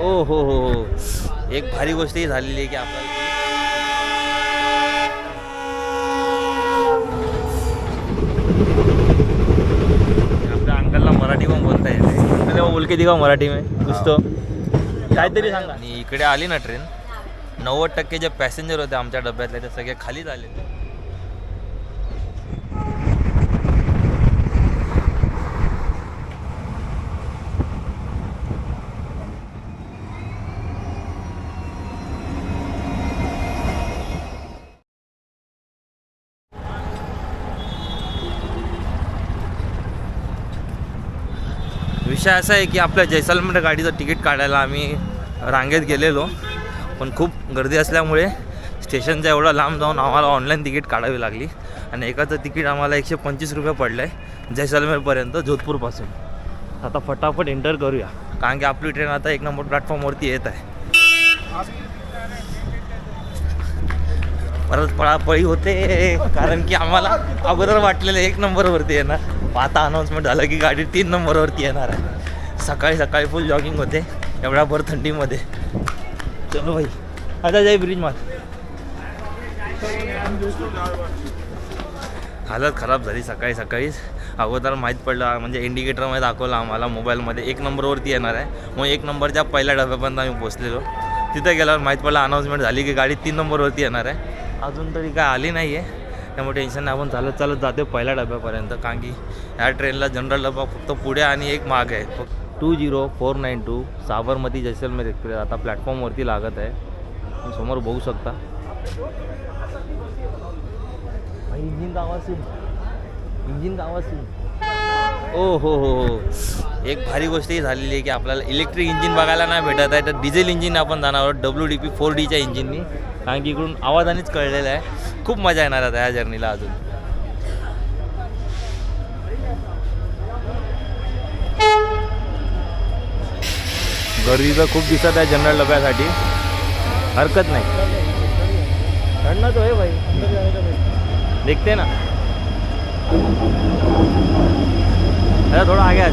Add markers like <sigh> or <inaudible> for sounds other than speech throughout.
ओ हो हो हो. एक भारी गोष्ट ही झालेली आहे की आपल्याला आपल्या अंकलला मराठी पण बोलता येते. बोल के मराठी में? कुछ तो काहीतरी सांगा. आणि इकडे आली ना ट्रेन नव्वद टक्के जे पॅसेंजर होते आमच्या डब्यातले ते सगळे खाली झाले विषय असा आहे की आपल्या जैसलमेर गाडीचं तिकीट काढायला आम्ही रांगेत गेलेलो. पण खूप गर्दी असल्यामुळे स्टेशनचा एवढा लांब जाऊन आम्हाला ऑनलाईन तिकीट काढावी लागली. आणि एकाचं तिकीट आम्हाला एकशे पंचवीस रुपये पडलं आहे जैसलमेरपर्यंत जोधपूरपासून. आता फटाफट एंटर करूया. कारण की आपली ट्रेन आता एक नंबर प्लॅटफॉर्मवरती येत आहे. परत पळापळी होते कारण की आम्हाला अगोदर वाटलेलं एक नंबरवरती येणार. आता अनाऊन्समेंट झालं की गाडी तीन नंबरवरती येणार आहे. सकाळी सकाळी फुल जॉगिंग होते. एवढ्या भर थंडीमध्ये. चलो भाई. आता जाई ब्रिज मार हालत खराब झाली सकाळी सकाळीच अगोदर माहीत पडलं म्हणजे इंडिकेटरमध्ये दाखवलं आम्हाला मोबाईलमध्ये एक नंबरवरती येणार आहे. मग एक नंबरच्या पहिल्या डब्यापर्यंत आम्ही पोचलेलो तिथे गेल्यावर माहीत पडलं अनाऊन्समेंट झाली की गाडी तीन नंबरवरती येणार आहे. अजून तरी काय आली नाही आहे त्यामुळे टेन्शन आपण चालत चालत जाते पहिल्या डब्यापर्यंत. कारण की ह्या ट्रेनला जनरल डबा फक्त पुढे आणि एक माग आहे. फक्त two zero four nine two Sabarmati Jaisalmer express आता प्लॅटफॉर्मवरती लागत आहे. तुम्ही समोर बघू शकता. इंजिन का इंजिन का ओ हो हो हो एक भारी गोष्ट ही झालेली आहे की आपल्याला इलेक्ट्रिक इंजिन बघायला नाही भेटत आहे. तर डिझेल इंजिन आपण जाणार आहोत. डब्ल्यू डी पी फोर डीच्या इंजिननी कारण की इकडून आवाजानेच कळलेलं आहे. खूप मजा येणार आता या जर्नीला अजून. गर्दी तर खूप दिसत आहे जनरल डब्यासाठी. हरकत नाही. ठंड तो आहे भाई. देखते ना. अरे थोड़ा आगे आ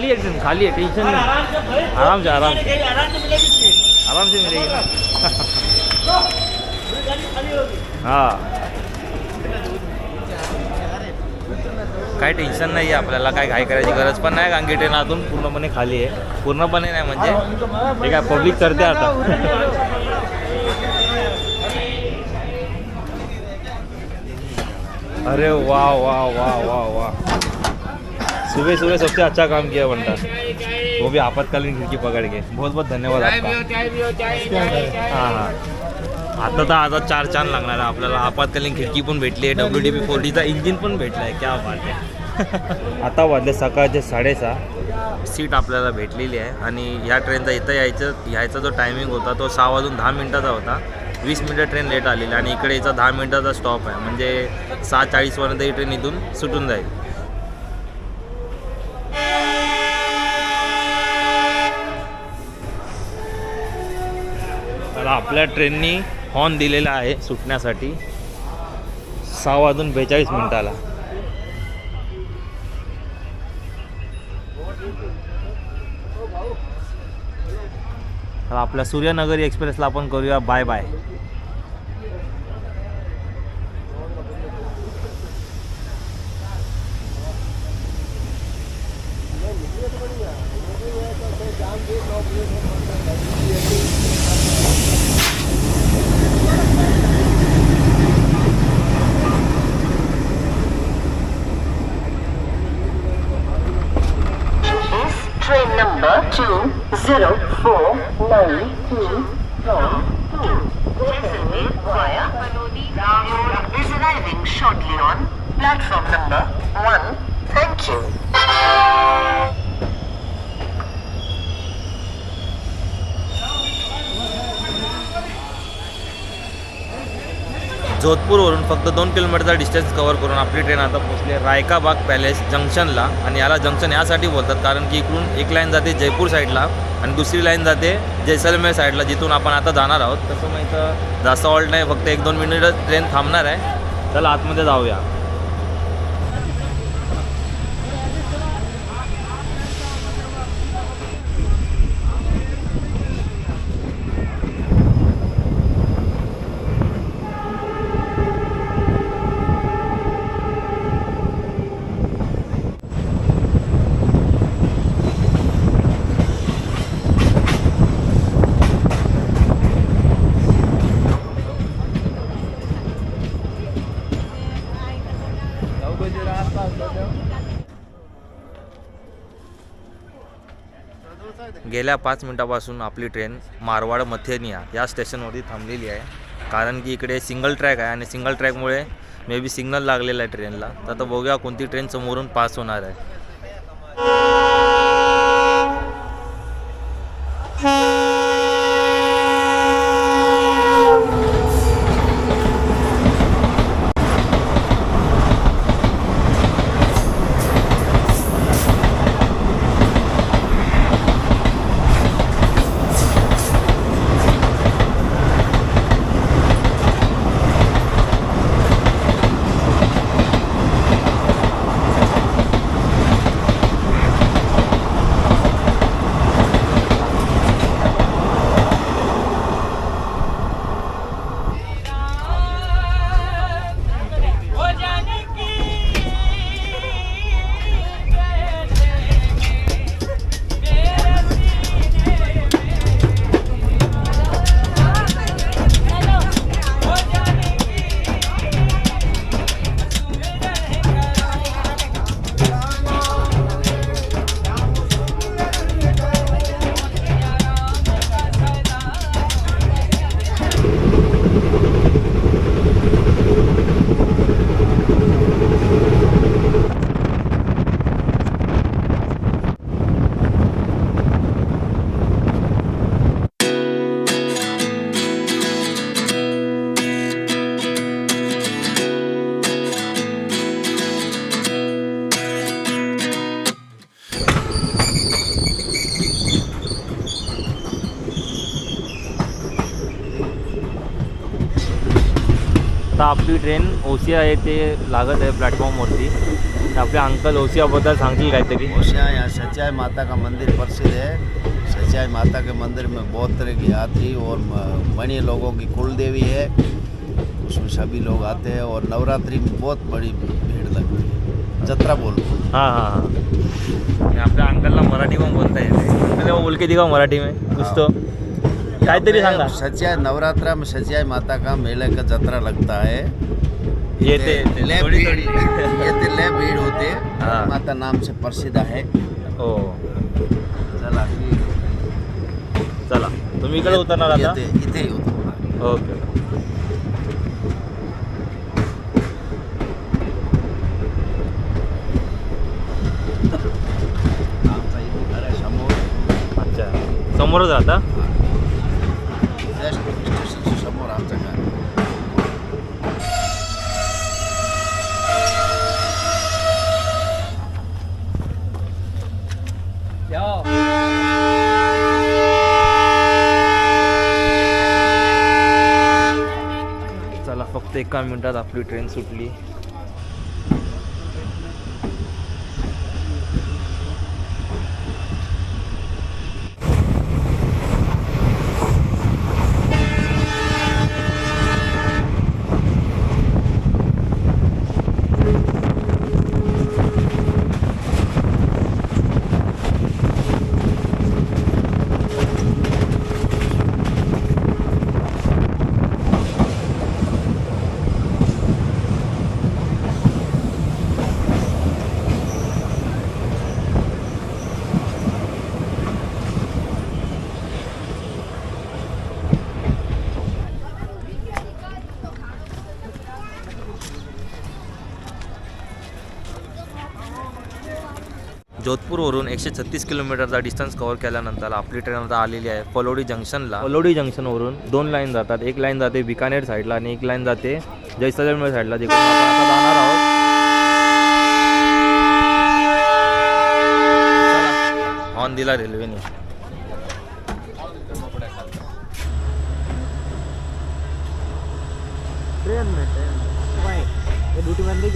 खाली है ट्रेन खाली है टेंशन नहीं. आराम से आराम से आराम से मिलेगी हा. काय टेन्शन नाही आहे आपल्याला काय घाई करायची गरज पण नाही. कारण की ट्रेन अजून पूर्णपणे खाली आहे. पूर्णपणे नाही म्हणजे. हे काय पब्लिक करते आता. अरे वाह वाह वाह वाह वाह सुबह सुबह सबसे अच्छा काम किया बंटा वो भी आपातकालीन खिड़की पकड़ के। बहुत बहुत धन्यवाद आपका। हां हां। आता तर आता चार चांद लागणार आहे आपल्याला. आपातकालीन खिडकी पण भेटली आहे डब्ल्यू डी बी फोर डीचा इंजिन पण भेटला आहे. क्या बात आहे. <laughs> आता वाजले सकाळचे साडेसहा. सीट आपल्याला भेटलेली आहे. आणि ह्या ट्रेनचा इथं यायचं यायचा जो टायमिंग होता तो सहा वाजून दहा मिनटाचा होता. वीस मिनटं ट्रेन लेट आलेली आणि इकडे याचा दहा मिनटाचा स्टॉप आहे. म्हणजे सहा चाळीसपर्यंत ही ट्रेन इथून सुटून जाईल. आपल्या ट्रेननी हॉर्न दिलेला आहे सुटण्यासाठी. सहा वाजून बेचाळीस मिनिटाला. आपल्या सूर्यनगरी एक्सप्रेसला आपण करूया bye bye. 20492 from Jaisalmer via Panodi is arriving shortly on. Platform number 1. Thank you. जोधपूरवरून फक्त दोन किलोमीटरचा डिस्टन्स कवर करून आपली ट्रेन आता पोहोचली रायकाबाग पॅलेस जंक्शनला आणि याला जंक्शन यासाठी बोलतात कारण की इकडून एक लाईन जाते जयपूर साईडला आणि दुसरी लाईन जाते जैसलमेर साईडला जिथून आपण आता जाणार आहोत. तसं मग इथं जास्त ऑल्ट नाही फक्त एक दोन मिनिटं ट्रेन थांबणार आहे. चला आतमध्ये जाऊया. गेल्या पाच मिनिटापासून आपली ट्रेन मारवाड मथेनिया या स्टेशनवरती थांबलेली आहे. कारण की इकडे सिंगल ट्रॅक आहे आणि सिंगल ट्रॅकमुळे मे बी सिग्नल लागलेला आहे ट्रेनला. तर आता बघूया कोणती ट्रेन समोरून पास होणार आहे. आता आपली ट्रेन ओसिया येथे लागत आहे प्लॅटफॉर्मवरती तर आपल्या अंकल ओसियाबद्दल सांगतील काहीतरी? होशियार यहाँ सच्चाई माता का मंदिर प्रसिद्ध है सच्चाई माता के मंदिर में बहुत तरह की यात्री और मणि लोगों की कुल देवी है। उसमें सभी लोग आते हैं और नवरात्रि में बहुत बड़ी भीड़ लगती है। जत्रा बोलते हैं। हां आपल्या अंकलला मराठी पण बोलता येते अंकल वो बोल के दिखाओ मराठी में कुछ तो। काहीतरी सांगा. सच्चाई नवरात्रा में सच्चाई माता का मेले का जत्रा लगता है? येते येते. ले थोडी भीड़ थोडी. ये ते ले भीड़ होते. हाँ। माता नाम से प्रसिद्ध है हो. चला. चला. तुम्ही इकडे उतरणार आता? येते इथे होतं ओके. आहे अच्छा. समोरच आता जस्ट स्टेशनच्या समोर आमचं घर आहे. चला फक्त एका मिनिटात आपली ट्रेन सुटली. जोधपूरवरून एकशे छत्तीस किलोमीटरचा डिस्टन्स कव्हर केल्यानंतर आपली ट्रेन आता आलेली आहे पलोडी जंक्शनला. पलोडी जंक्शनवरून दोन लाईन जातात. एक लाईन जाते बिकानेर साईडला आणि एक लाईन जाते जैसलमेर साईडला जिकडून आपण आता जाणार आहोत. ऑन दिला रेल्वेने ट्रेन में ट्रेन में भाई ये ड्यूटी बंदी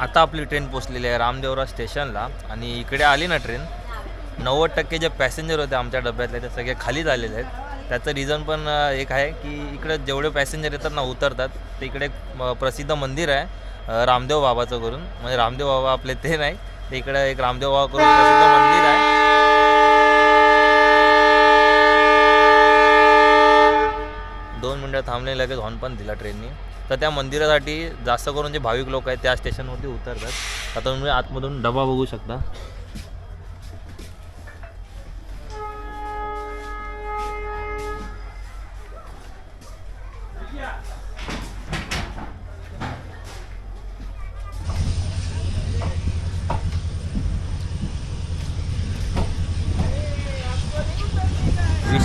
आता आपली ट्रेन पोचलेली आहे रामदेवरा स्टेशनला आणि इकडे आली ना ट्रेन. नव्वद टक्के जे पॅसेंजर होते आमच्या डब्यातले ते सगळे खाली झालेले आहेत. त्याचं रिझन पण एक आहे की इकडे जेवढे पॅसेंजर येतात ना उतरतात ते इकडे एक प्रसिद्ध मंदिर आहे रामदेव बाबाचं करून. म्हणजे रामदेव बाबा आपले ते नाही ते इकडे एक रामदेव बाबा करून प्रसिद्ध मंदिर आहे. गाड्या थांबले लगेच हॉर्न पण दिला ट्रेननी तर त्या मंदिरासाठी जास्त करून जे भाविक लोक आहेत त्या स्टेशनवरती उतरतात. आता तुम्ही आतमधून डबा बघू शकता.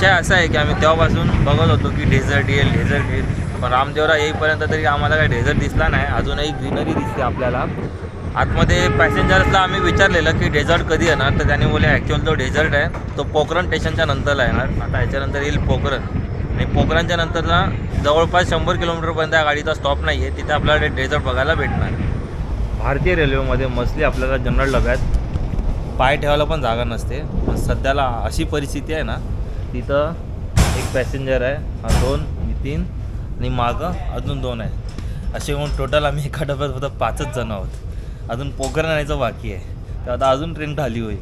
विषय असा आहे की आम्ही तेव्हापासून बघत होतो की डेझर्ट येईल डेझर्ट येईल. पण रामदेवरा येईपर्यंत तरी आम्हाला काही डेझर्ट दिसला नाही. अजूनही ग्रीनरी दिसते आपल्याला. आतमध्ये पॅसेंजर्सला आम्ही विचारलेलं की डेझर्ट कधी येणार? तर त्याने बोले ॲक्च्युअल जो डेझर्ट आहे. तो पोखरण स्टेशनच्या नंतरला येणार. आता याच्यानंतर येईल पोखरण. आणि पोखरणच्या नंतरला जवळपास शंभर किलोमीटरपर्यंत या गाडीचा स्टॉप नाही आहे तिथे आपल्याला डेझर्ट बघायला भेटणार. भारतीय रेल्वेमध्ये मसली आपल्याला जनरल डब्यात पाय ठेवायला पण जागा नसते. पण सध्याला अशी परिस्थिती आहे ना तिथं एक पॅसेंजर आहे हा दोन मी तीन आणि मागं अजून दोन आहे. असे म्हणून टोटल आम्ही एका डब्यात फक्त पाचच जण आहोत. अजून पोखरण आणायचं बाकी आहे. तर आता अजून ट्रेन खाली होईल.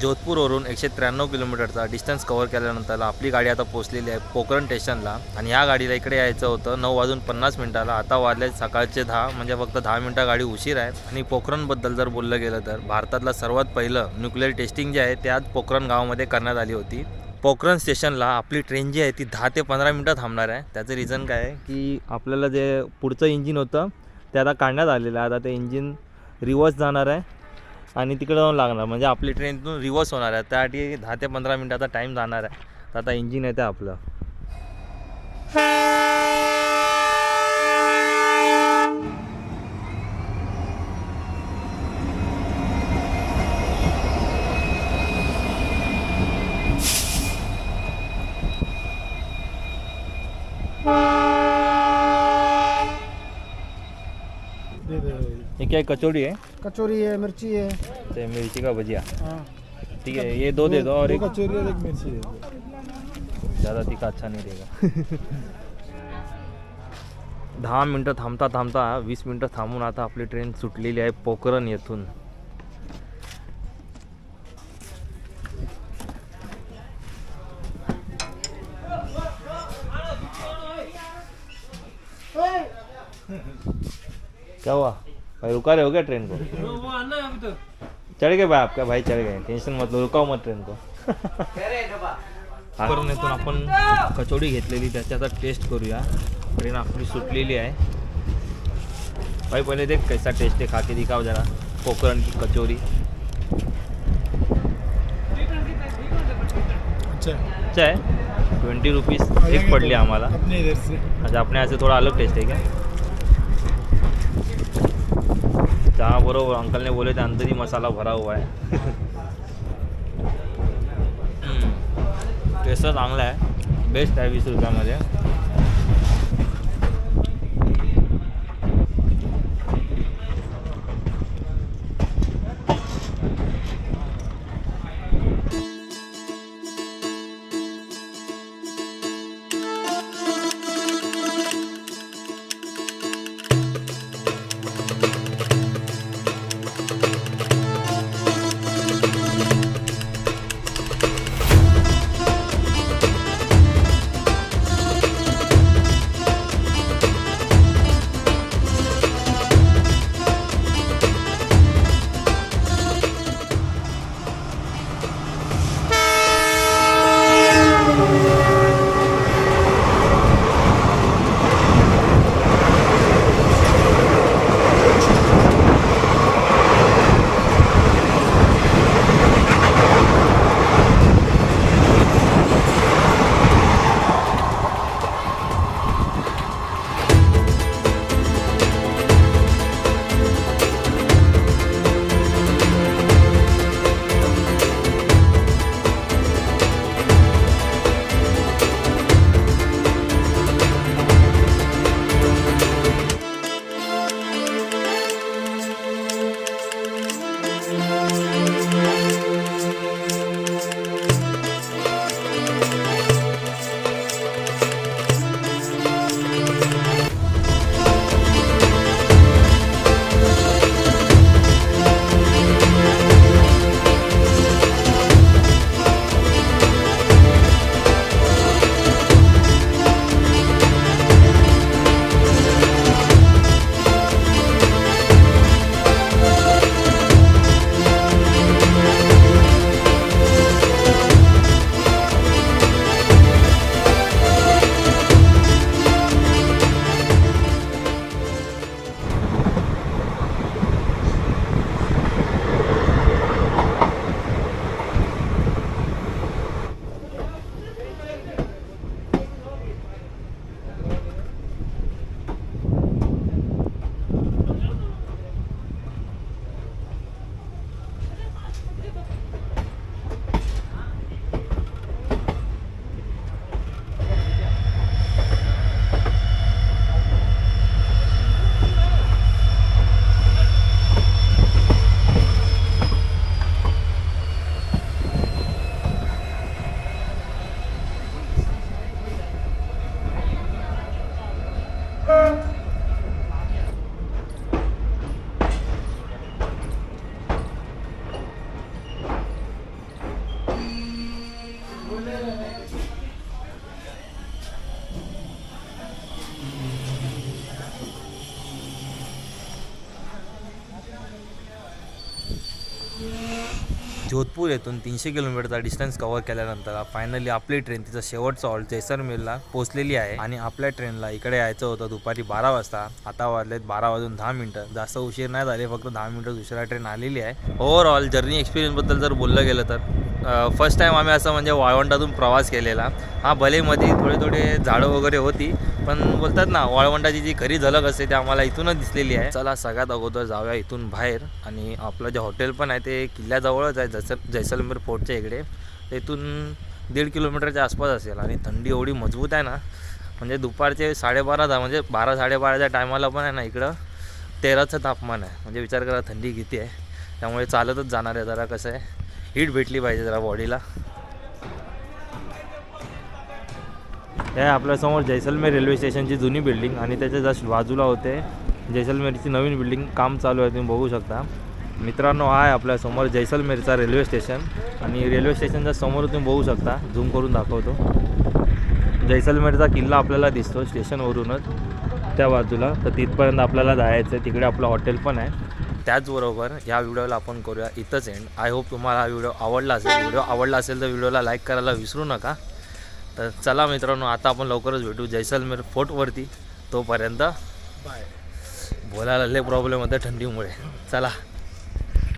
जोधपूरवरून एकशे त्र्याण्णव किलोमीटरचा डिस्टन्स कवर केल्यानंतर आपली गाडी आता पोहोचलेली आहे पोखरण स्टेशनला आणि ह्या गाडीला इकडे यायचं होतं नऊ वाजून पन्नास मिनिटाला. आता वाजले सकाळचे दहा म्हणजे फक्त दहा मिनटं गाडी उशीर आहे. आणि पोखरणबद्दल जर बोललं गेलं तर भारतातलं सर्वात पहिलं न्यूक्लिअर टेस्टिंग जे आहे ते आज पोखरण गावामध्ये करण्यात आली होती. पोखरण स्टेशनला आपली ट्रेन जी आहे ती दहा ते पंधरा मिनटं थांबणार आहे. त्याचं रिझन काय आहे की आपल्याला जे पुढचं इंजिन होतं ते आता काढण्यात आलेलं आहे. आता ते इंजिन रिवर्स जाणार आहे. आणि तिकडे जाऊन लागणार. म्हणजे आपली ट्रेन इथून रिवर्स होणार आहे. त्यासाठी दहा ते पंधरा मिनटाचा टाईम जाणार आहे. तर आता इंजिन येतं आपलं दे दे हे काय कचोरी आहे कचौरी है मिर्ची है। ते मिरची का भजिया। हाँ। ठीक है ये दो दे दो और एक। कचौरी और एक मिर्ची दे दो। ज़्यादा तीखा अच्छा नहीं रहेगा। दहा मिनटं थांबता थांबता वीस मिनटं थांबून आता आपली ट्रेन सुटलेली आहे पोखरण येथून. क्या हुआ? भाई रुका रहे हो क्या ट्रेन को? चढ़ गए भाई आपका भाई चढ़ गए। टेन्शन मत लो रुकाव मत ट्रेन को। करून येथून आपण कचोडी घेतलेली त्याची आता टेस्ट करूया. ट्रेन आपली सुटलेली आहे. भाई पहिले देख कैसा टेस्ट है खा के दिखाओ जरा. पोकरण की कचोरी. अच्छा. अच्छा है ट्वेंटी रुपीज़ एक पडली आम्हाला. अच्छा अपने यहाँ से थोड़ा अलग टेस्ट है क्या? जहाँ बरोबर अंकल ने बोले थे अंदर ही मसाला भरा हुआ है. टेस्ट चांगला आहे. बेस्ट आहे वीस रुपयामध्ये. जोधपूर येथून तीनशे किलोमीटरचा डिस्टन्स कव्हर केल्यानंतर फायनली आपली ट्रेन तिचा शेवटचा हॉल्ट जैसलमेरला पोहोचलेली आहे. आणि आपल्या ट्रेनला इकडे यायचं होतं दुपारी बारा वाजता. आता वाजलेत बारा वाजून दहा मिनिटं. जास्त उशीर नाही झाले फक्त दहा मिनिटं दुसऱ्या ट्रेन आलेली आहे. ओव्हरऑल जर्नी एक्सपिरियन्सबद्दल जर बोललं गेलं तर. फर्स्ट टाईम आम्ही असं म्हणजे वाळवंटातून प्रवास केलेला. हा भले मध्ये थोडे थोडे झाडं वगैरे होती पण बोलतात ना वाळवंटाची जी खरी झलक असते ती आम्हाला इथूनच दिसलेली आहे. चला सगळ्यात अगोदर जाऊया इथून बाहेर आणि आपलं जे हॉटेल पण आहे ते किल्ल्याजवळच आहे जैसल जैसलमेर फोर्टच्या इकडे. इथून दीड किलोमीटरच्या आसपास असेल आणि थंडी एवढी मजबूत आहे ना म्हणजे दुपारचे साडेबारा म्हणजे बारा साडेबाराच्या टायमाला पण आहे ना इकडं तेराचं तापमान आहे. म्हणजे विचार करा थंडी किती आहे. त्यामुळे चालतच जाणार आहे जरा कसं आहे. हीट भेटली पाहिजे जरा बॉडीला. हे आपल्यासमोर जैसलमेर रेल्वे स्टेशनची जुनी बिल्डिंग आणि त्याच्या जस्ट बाजूला होते. जैसलमेरची नवीन बिल्डिंग काम चालू आहे तुम्ही बघू शकता. मित्रांनो हा आहे आपल्यासमोर जैसलमेरचा रेल्वे स्टेशन. आणि रेल्वे स्टेशनच्या समोर तुम्ही बघू शकता झूम करून दाखवतो. जैसलमेरचा किल्ला आपल्याला दिसतो स्टेशनवरूनच त्या बाजूला. तर तिथपर्यंत आपल्याला जायचं आहे तिकडे आपलं हॉटेल पण आहे. त्याचबरोबर या व्हिडिओला आपण करूया इथंच एंड आय होप तुम्हाला हा व्हिडिओ आवडला असेल. व्हिडिओ आवडला असेल तर व्हिडिओला लाईक करायला विसरू नका. तर चला मित्रांनो आता आपण लवकरच भेटू जैसलमेर फोर्टवरती तोपर्यंत बाय बोलायला लय प्रॉब्लेम होता थंडीमुळे. चला.